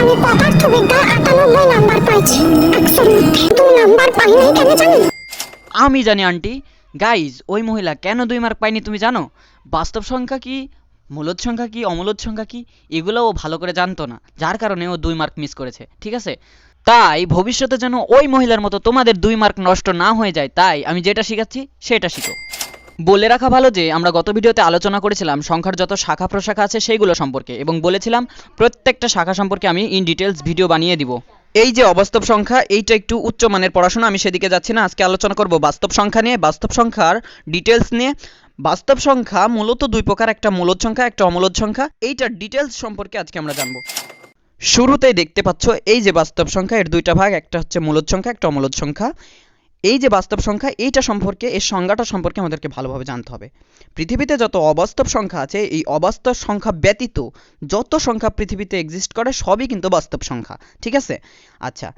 আমি পদার্থবিদ্যায় আটানব্বই নাম্বার পাইছি। দু নাম্বার পাই নাই কেন জানি? আমি জানি, আন্টি। গাইজ ওই মহিলা কেন দুই মার্ক পায়নি তুমি জানো? বাস্তব সংখ্যা কি? মূলদ সংখ্যা কি? অমূলদ সংখ্যা কি? এগুলো ও ভালো করে জানতো না। যার কারণে ও দুই মার্ক মিস করেছে, ঠিক আছে? তাই ভবিষ্যতে যেন ওই মহিলার মতো তোমাদের দুই মার্ক নষ্ট না হয়ে যায়, তাই আমি যেটা শিখাচ্ছি, সেটা শিখো। বলে রাখা ভালো যে আমরা গত ভিডিওতে আলোচনা করেছিলাম সংখ্যার যত শাখা প্রশাখা আছে সেইগুলো সম্পর্কে এবং বলেছিলাম প্রত্যেকটা শাখা সম্পর্কে আমি ইন ডিটেলস ভিডিও বানিয়ে দিব। এই যে অবাস্তব সংখ্যা, এইটা একটু উচ্চমানের পড়াশোনা, আমি সেদিকে যাচ্ছি না, আজকে আলোচনা করব বাস্তব সংখ্যা নিয়ে। বাস্তব সংখ্যার ডিটেলস নিয়ে। বাস্তব সংখ্যা মূলত দুই প্রকার, একটা মূলদ সংখ্যা, একটা অমূলদ সংখ্যা। এইটার ডিটেলস সম্পর্কে আজকে আমরা জানব। শুরুতেই দেখতে পাচ্ছ, এই যে বাস্তব সংখ্যা, এর দুইটা ভাগ, একটা হচ্ছে মূলদ সংখ্যা, একটা অমূলদ সংখ্যা। এই যে বাস্তব সংখ্যা, এইটা সম্পর্কে এর সংজ্ঞাটা সম্পর্কে আমাদেরকে ভালোভাবে জানতে হবে। পৃথিবীতে যত অবাস্তব সংখ্যা আছে, এই অবাস্তব সংখ্যা ব্যতীত যত সংখ্যা পৃথিবীতে এক্সিস্ট করে, সবই কিন্তু বাস্তব সংখ্যা। ঠিক আছে? আচ্ছা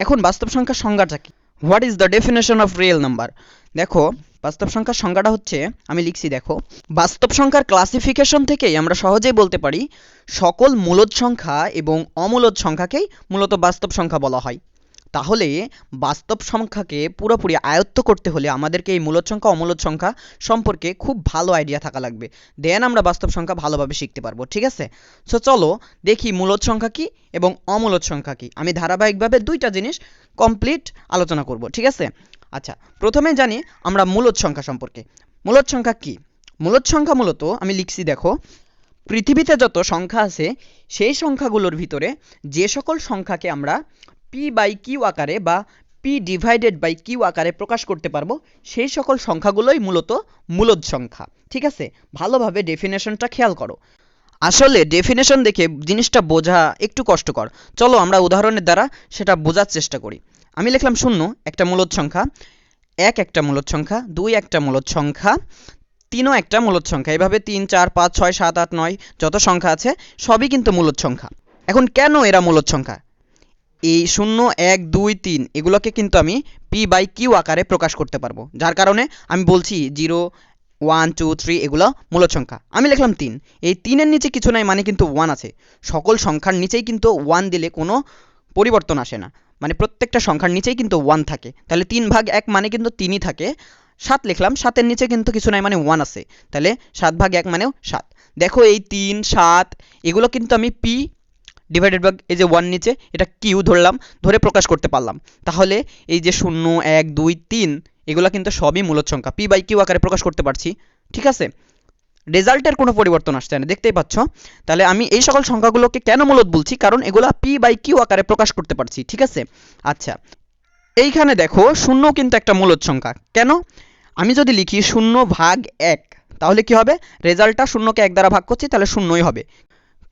এখন বাস্তব সংখ্যার সংজ্ঞাটা কি? What is the definition of real number দেখো, বাস্তব সংখ্যার সংজ্ঞাটা হচ্ছে, আমি লিখছি, দেখো, বাস্তব সংখ্যার ক্লাসিফিকেশন থেকেই আমরা সহজেই বলতে পারি, সকল মূলদ সংখ্যা এবং অমূলদ সংখ্যাকেই মূলত বাস্তব সংখ্যা বলা হয়। তাহলে বাস্তব সংখ্যাকে পুরোপুরি আয়ত্ত করতে হলে আমাদেরকে এই মূলদ সংখ্যা, অমূলদ সংখ্যা সম্পর্কে খুব ভালো আইডিয়া থাকা লাগবে। দেন আমরা বাস্তব সংখ্যা ভালোভাবে শিখতে পারব, ঠিক আছে? সো চলো দেখি মূলদ সংখ্যা কি এবং অমূলদ সংখ্যা কি। আমি ধারাবাহিকভাবে দুইটা জিনিস কমপ্লিট আলোচনা করব, ঠিক আছে? আচ্ছা প্রথমে জানি আমরা মূলদ সংখ্যা সম্পর্কে। মূলদ সংখ্যা কি? মূলদ সংখ্যা মূলত, আমি লিখছি দেখো, পৃথিবীতে যত সংখ্যা আছে, সেই সংখ্যাগুলোর ভিতরে যে সকল সংখ্যাকে আমরা পি বাই কিউ আকারে বা পি ডিভাইডেড বাই কিউ আকারে প্রকাশ করতে পারব, সেই সকল সংখ্যাগুলোই মূলত মূলদ সংখ্যা, ঠিক আছে? ভালোভাবে ডেফিনেশনটা খেয়াল করো। আসলে ডেফিনেশন দেখে জিনিসটা বোঝা একটু কষ্টকর। চলো আমরা উদাহরণের দ্বারা সেটা বোঝার চেষ্টা করি। আমি লিখলাম শূন্য, একটা মূলদ সংখ্যা, এক একটা মূলদ সংখ্যা, দুই একটা মূলদ সংখ্যা, তিনও একটা মূলদ সংখ্যা। এভাবে তিন, চার, পাঁচ, ছয়, সাত, আট, নয়, যত সংখ্যা আছে, সবই কিন্তু মূলদ সংখ্যা। এখন কেন এরা মূলদ সংখ্যা? এই শূন্য, এক, দুই, তিন, এগুলোকে কিন্তু আমি পি বাই কিউ আকারে প্রকাশ করতে পারব। যার কারণে আমি বলছি জিরো, ওয়ান, টু, থ্রি, এগুলো মূলদ সংখ্যা। আমি লিখলাম তিন। এই তিনের নিচে কিছু নাই মানে কিন্তু ওয়ান আছে। সকল সংখ্যার নিচেই কিন্তু ওয়ান দিলে কোনো পরিবর্তন আসে না। মানে প্রত্যেকটা সংখ্যার নিচেই কিন্তু ওয়ান থাকে। তাহলে তিন ভাগ এক মানে কিন্তু তিনই থাকে। সাত লিখলাম, সাতের নিচে কিন্তু কিছু নাই মানে ওয়ান আছে। তাহলে সাত ভাগ এক মানেও সাত। দেখো এই তিন, সাত, এগুলো কিন্তু আমি পি ডিভাইডেড বাই এই যে ওয়ান নিচে, এটা কিউ ধরলাম, ধরে প্রকাশ করতে পারলাম। তাহলে এই যে শূন্য, এক, দুই, তিন, এগুলো কিন্তু সবই মূলদ সংখ্যা। পি বাই কিউ আকারে প্রকাশ করতে পারছি, ঠিক আছে? রেজাল্টের কোনো পরিবর্তন আসছে না, দেখতেই পাচ্ছ? তাহলে আমি এই সকল সংখ্যাগুলোকে কেন মূলদ বলছি? কারণ এগুলো পি বাই কিউ আকারে প্রকাশ করতে পারছি, ঠিক আছে? আচ্ছা এইখানে দেখো, শূন্য কিন্তু একটা মূলদ সংখ্যা। কেন? আমি যদি লিখি শূন্য ভাগ এক, তাহলে কি হবে? রেজাল্টটা শূন্যকে এক দ্বারা ভাগ করছি, তাহলে শূন্যই হবে।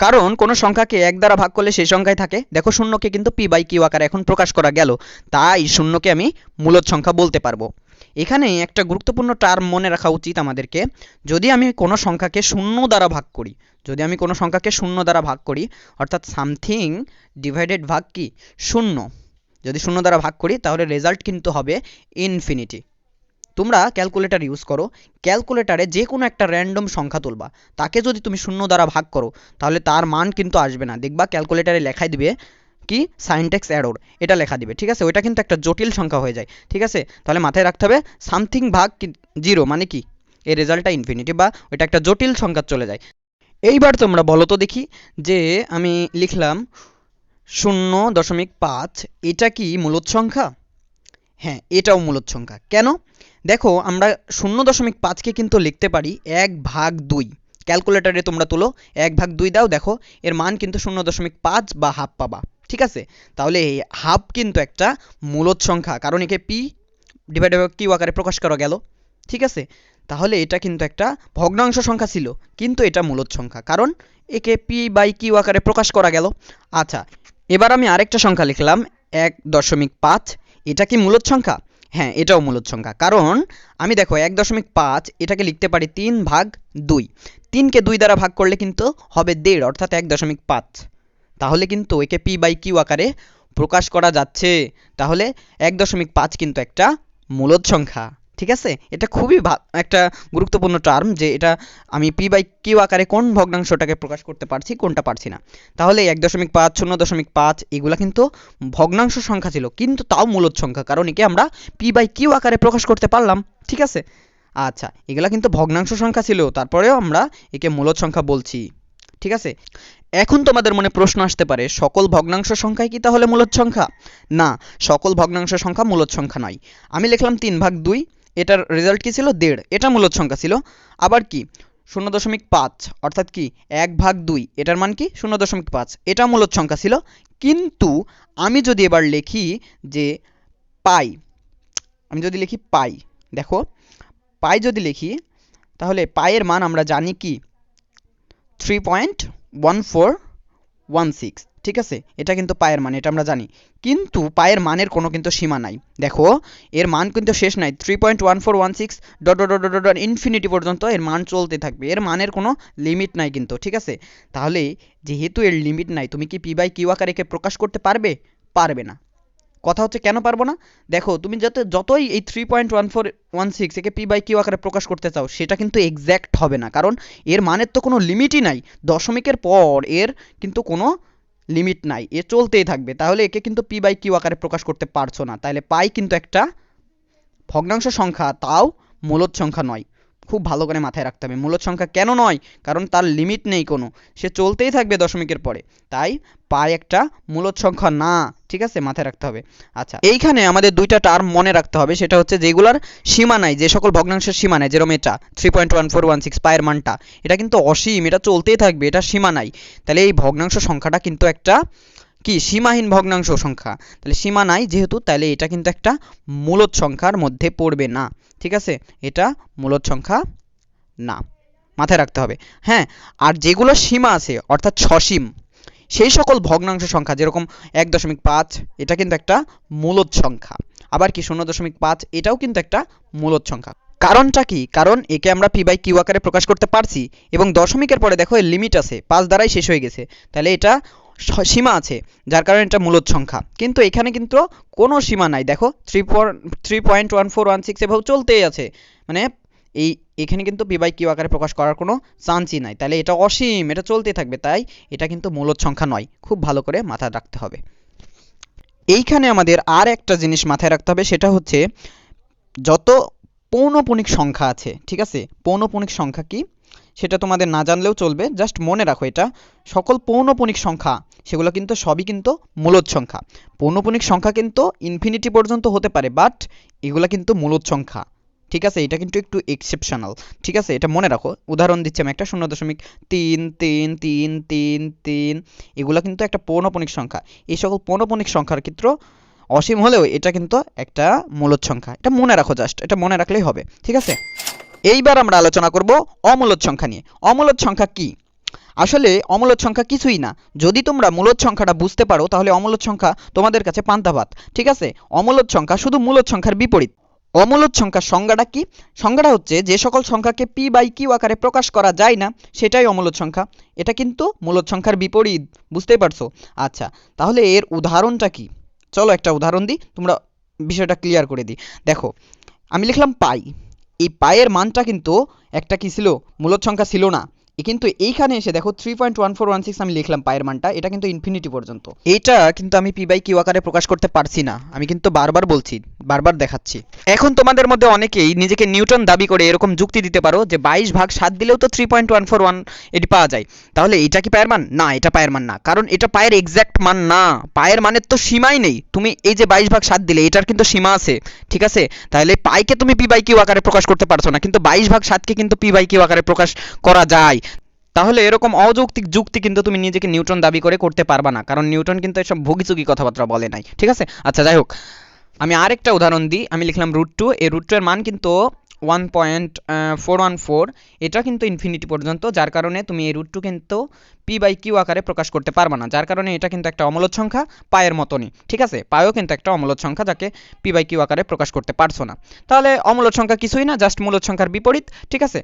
কারণ কোনো সংখ্যাকে এক দ্বারা ভাগ করলে সেই সংখ্যায় থাকে। দেখো শূন্যকে কিন্তু পি বাই কিউ আকারে এখন প্রকাশ করা গেল। তাই শূন্যকে আমি মূলদ সংখ্যা বলতে পারব। এখানে একটা গুরুত্বপূর্ণ টার্ম মনে রাখা উচিত আমাদেরকে। যদি আমি কোনো সংখ্যাকে শূন্য দ্বারা ভাগ করি, যদি আমি কোনো সংখ্যাকে শূন্য দ্বারা ভাগ করি, অর্থাৎ সামথিং ডিভাইডেড ভাগ কি? শূন্য। যদি শূন্য দ্বারা ভাগ করি, তাহলে রেজাল্ট কিন্তু হবে ইনফিনিটি তোমরা ক্যালকুলেটর ইউজ করো ক্যালকুলেটারে যে কোনো একটা র্যান্ডম সংখ্যা তুলবা, তাকে যদি তুমি শূন্য দ্বারা ভাগ করো, তাহলে তার মান কিন্তু আসবে না। দেখবা ক্যালকুলেটারে লেখাই দিবে কি? সাইনটেক্স অ্যারোর এটা লেখা দিবে, ঠিক আছে? ওইটা কিন্তু একটা জটিল সংখ্যা হয়ে যায়, ঠিক আছে? তাহলে মাথায় রাখতে হবে সামথিং ভাগ জিরো মানে কি? এই রেজাল্টটা ইনফিনিটি বা ওইটা একটা জটিল সংখ্যা চলে যায়। এইবার তোমরা বলো তো দেখি যে আমি লিখলাম শূন্য দশমিক পাঁচ, এটা কি মূলদ সংখ্যা? হ্যাঁ এটাও মূলদ সংখ্যা। কেন? দেখো, আমরা শূন্য দশমিক পাঁচকে কিন্তু লিখতে পারি এক ভাগ দুই। ক্যালকুলেটারে তোমরা তুলো, এক ভাগ দুই দাও, দেখো, এর মান কিন্তু শূন্য দশমিক পাঁচ বা হাফ পাবা। ঠিক আছে? তাহলে এই হাফ কিন্তু একটা মূলদ সংখ্যা, কারণ একে পি ডিভাইড বাই কিউ আকারে প্রকাশ করা গেল। ঠিক আছে? তাহলে এটা কিন্তু একটা ভগ্নাংশ সংখ্যা ছিল, কিন্তু এটা মূলদ সংখ্যা, কারণ একে পি বাই কিউ আকারে প্রকাশ করা গেল। আচ্ছা এবার আমি আরেকটা সংখ্যা লিখলাম, এক দশমিক পাঁচ। এটা কি মূলত সংখ্যা? হ্যাঁ এটাও মূলত সংখ্যা। কারণ আমি দেখো, এক দশমিক পাঁচ, এটাকে লিখতে পারি তিন ভাগ দুই। তিনকে দুই দ্বারা ভাগ করলে কিন্তু হবে দেড়, অর্থাৎ এক দশমিক পাঁচ। তাহলে কিন্তু একে পি বাই কিউ আকারে প্রকাশ করা যাচ্ছে। তাহলে এক দশমিক পাঁচ কিন্তু একটা মূলত সংখ্যা। ঠিক আছে? এটা খুবই একটা গুরুত্বপূর্ণ টার্ম যে এটা আমি পি বাই কিউ আকারে কোন ভগ্নাংশটাকে প্রকাশ করতে পারছি, কোনটা পারছি না। তাহলে এক দশমিক পাঁচ, শূন্য দশমিক পাঁচ, এগুলা কিন্তু ভগ্নাংশ সংখ্যা ছিল, কিন্তু তাও মূলদ সংখ্যা, কারণ একে আমরা পি বাই কিউ আকারে প্রকাশ করতে পারলাম, ঠিক আছে? আচ্ছা এগুলা কিন্তু ভগ্নাংশ সংখ্যা ছিল, তারপরেও আমরা একে মূলদ সংখ্যা বলছি, ঠিক আছে? এখন তোমাদের মনে প্রশ্ন আসতে পারে, সকল ভগ্নাংশ সংখ্যাই কি তাহলে মূলদ সংখ্যা? না, সকল ভগ্নাংশ সংখ্যা মূলদ সংখ্যা নয়। আমি লিখলাম তিন ভাগ দুই এটার রেজাল্ট কি ছিল? দেড়। এটা মূলদ সংখ্যা ছিল। আবার কি? শূন্য দশমিক পাঁচ। অর্থাৎ কি? এক ভাগ দুই। এটার মান কি? শূন্য দশমিক পাঁচ। এটা মূলদ সংখ্যা ছিল। কিন্তু আমি যদি এবার লিখি যে পাই, আমি যদি লিখি পাই, দেখো, পাই যদি লিখি, তাহলে পায়ের মান আমরা জানি কি? Three point one four one six ঠিক আছে? এটা কিন্তু পায়ের মান, এটা আমরা জানি। কিন্তু পায়ের মানের কোনো কিন্তু সীমা নাই। দেখো, এর মান কিন্তু শেষ নাই। Three point one four one six dot dot dot dot infinity পর্যন্ত এর মান চলতে থাকবে। এর মানের কোনো লিমিট নাই কিন্তু, ঠিক আছে? তাহলে যেহেতু এর লিমিট নাই, তুমি কি পি বাই কিউ আকারে একে প্রকাশ করতে পারবে? পারবে না। কথা হচ্ছে কেন পারব না? দেখো, তুমি যত, যতই এই three point one four one six একে পি বাই কিউ আকারে প্রকাশ করতে চাও, সেটা কিন্তু এক্স্যাক্ট হবে না। কারণ এর মানের তো কোনো লিমিটই নাই। দশমিকের পর এর কিন্তু কোনো লিমিট নাই। এ চলতেই থাকবে। তাহলে একে কিন্তু পি বাই কিউ আকারে প্রকাশ করতে পারছ না। তাহলে পাই কিন্তু একটা ভগ্নাংশ সংখ্যা, তাও মূলত সংখ্যা নয়। খুব ভালো করে মাথায় রাখতে হবে। মূলদ সংখ্যা কেন নয়? কারণ তার লিমিট নেই কোনো। সে চলতেই থাকবে দশমিকের পরে। তাই পাই একটা মূলদ সংখ্যা না, ঠিক আছে? মাথায় রাখতে হবে। আচ্ছা এইখানে আমাদের দুইটা টার্ম মনে রাখতে হবে। সেটা হচ্ছে যেগুলার সীমা নাই যে সকল ভগ্নাংশের সীমা নাই যেরকম এটা three point one four one six পায়ের মানটা, এটা কিন্তু অসীম, এটা চলতেই থাকবে, এটা সীমা নাই তাহলে এই ভগ্নাংশ সংখ্যাটা কিন্তু একটা কি? সীমাহীন ভগ্নাংশ সংখ্যা। তাহলে সীমা নাই যেহেতু, তাহলে এটা কিন্তু একটা মূলদ সংখ্যার মধ্যে পড়বে না। ঠিক আছে? এটা মূলদ সংখ্যা না। মাথায় রাখতে হবে। হ্যাঁ আর যেগুলো সীমা আছে, অর্থাৎ সসীম, সেই সকল ভগ্নাংশ সংখ্যা, যেরকম এক দশমিক পাঁচ, এটা কিন্তু একটা মূলদ সংখ্যা। আবার কি? শূন্য দশমিক পাঁচ, এটাও কিন্তু একটা মূলদ সংখ্যা। কারণটা কি? কারণ একে আমরা পি বাই কিউ আকারে প্রকাশ করতে পারছি, এবং দশমিকের পরে দেখো, এর লিমিট আছে, পাঁচ দ্বারাই শেষ হয়ে গেছে। তাহলে এটা সীমা আছে, যার কারণে এটা মূলদ সংখ্যা। কিন্তু এখানে কিন্তু কোনো সীমা নাই। দেখো three three point one four one six এভাবে চলতেই আছে। মানে এই, এখানে কিন্তু পি বাই কিউ আকারে প্রকাশ করার কোনো চান্সই নাই। তাহলে এটা অসীম, এটা চলতে থাকবে। তাই এটা কিন্তু মূলদ সংখ্যা নয়। খুব ভালো করে মাথায় রাখতে হবে। এইখানে আমাদের আর একটা জিনিস মাথায় রাখতে হবে, সেটা হচ্ছে যত পৌনপুনিক সংখ্যা আছে, ঠিক আছে? পৌনপুনিক সংখ্যা কি? সেটা তোমাদের না জানলেও চলবে। জাস্ট মনে রাখো এটা। সকল পৌনপুনিক সংখ্যা, সেগুলো কিন্তু সবই কিন্তু মূলদ সংখ্যা। পৌনপুনিক সংখ্যা কিন্তু ইনফিনিটি পর্যন্ত হতে পারে বাট এগুলা কিন্তু মূলদ সংখ্যা। ঠিক আছে? এটা কিন্তু একটু এক্সেপশনাল ঠিক আছে? এটা মনে রাখো। উদাহরণ দিচ্ছি আমি একটা শূন্য দশমিক তিন তিন তিন তিন তিন। এগুলো কিন্তু একটা পৌনপুনিক সংখ্যা। এই সকল পৌনপুনিক সংখ্যার ক্ষেত্র অসীম হলেও এটা কিন্তু একটা মূলদ সংখ্যা। এটা মনে রাখো জাস্ট এটা মনে রাখলেই হবে। ঠিক আছে? এইবার আমরা আলোচনা করব অমূলদ সংখ্যা নিয়ে। অমূলদ সংখ্যা কি? আসলে অমূলদ সংখ্যা কিছুই না। যদি তোমরা মূলদ সংখ্যাটা বুঝতে পারো, তাহলে অমূলদ সংখ্যা তোমাদের কাছে পান্তা ভাত ঠিক আছে? অমূলদ সংখ্যা শুধু মূলদ সংখ্যার বিপরীত। অমূলদ সংখ্যার সংজ্ঞাটা কি? সংজ্ঞাটা হচ্ছে যে সকল সংখ্যাকে পি বাই কিউ আকারে প্রকাশ করা যায় না, সেটাই অমূলদ সংখ্যা। এটা কিন্তু মূলদ সংখ্যার বিপরীত, বুঝতেই পারছ? আচ্ছা তাহলে এর উদাহরণটা কি? চলো একটা উদাহরণ দিই, তোমরা বিষয়টা ক্লিয়ার করে দিই। দেখো, আমি লিখলাম পাই। এই পায়ের মানটা কিন্তু একটা কি ছিল? মূলদ সংখ্যা ছিল না। কিন্তু এইখানে এসে দেখো three point one four one six আমি লিখলাম পায়ের মানটা, এটা কিন্তু ইনফিনিটি পর্যন্ত। এটা কিন্তু আমি পি বাই কিউ আকারে প্রকাশ করতে পারছি না। আমি কিন্তু বারবার বলছি বারবার দেখাচ্ছি। এখন তোমাদের মধ্যে অনেকেই নিজেকে নিউটন দাবি করে এরকম যুক্তি দিতে পারো যে বাইশ ভাগ সাত দিলেও তো three point one four one এটি পাওয়া যায়। তাহলে এটা কি পায়ের মান? না, এটা পায়ের মান না। কারণ এটা পায়ের এক্স্যাক্ট মান না। পায়ের মানের তো সীমাই নেই। তুমি এই যে বাইশ ভাগ সাত দিলে, এটার কিন্তু সীমা আছে। ঠিক আছে? তাহলে পাইকে তুমি পি বাই কিউ আকারে প্রকাশ করতে পারছ না। কিন্তু বাইশ ভাগ সাতকে কিন্তু পি বাই কিউ আকারে প্রকাশ করা যায়। তাহলে এরকম অযৌক্তিক যুক্তি কিন্তু তুমি নিজেকে নিউটন দাবি করে করতে পারবা না। কারণ নিউটন কিন্তু এসব ভুগিচুগি কথাবার্তা বলে নাই। ঠিক আছে? আচ্ছা যাই হোক। আমি আরেকটা উদাহরণ দিই। আমি লিখলাম রুট টু এই রুট টু এর মান কিন্তু one point four one four এটা কিন্তু ইনফিনিটি পর্যন্ত, যার কারণে তুমি এই রুট টু কিন্তু পি বাই কিউ আকারে প্রকাশ করতে পারবে না। যার কারণে এটা কিন্তু একটা অমূলদ সংখ্যা, পায়ের মতনই। ঠিক আছে? পায়েও কিন্তু একটা অমূলদ সংখ্যা যাকে পি বাই কিউ আকারে প্রকাশ করতে পারছ না। তাহলে অমূলদ সংখ্যা কিছুই না জাস্ট মূলদ সংখ্যার বিপরীত। ঠিক আছে?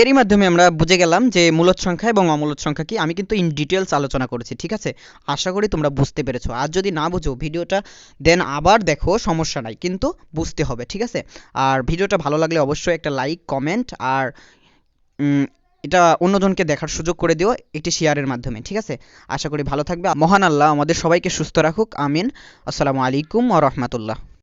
এরই মাধ্যমে আমরা বুঝে গেলাম যে মূলদ সংখ্যা এবং অমূলদ সংখ্যা কি। আমি কিন্তু ইন ডিটেলস আলোচনা করেছি, ঠিক আছে? আশা করি তোমরা বুঝতে পেরেছ। আর যদি না বুঝো ভিডিওটা দেন আবার দেখো, সমস্যা নাই, কিন্তু বুঝতে হবে, ঠিক আছে? আর ভিডিওটা ভালো লাগলে অবশ্যই একটা লাইক কমেন্ট আর এটা অন্যজনকে দেখার সুযোগ করে দিও একটি শেয়ারের মাধ্যমে, ঠিক আছে? আশা করি ভালো থাকবে। মহান আল্লাহ আমাদের সবাইকে সুস্থ রাখুক, আমিন। আসসালামু আলাইকুম ওয়া রাহমাতুল্লাহ।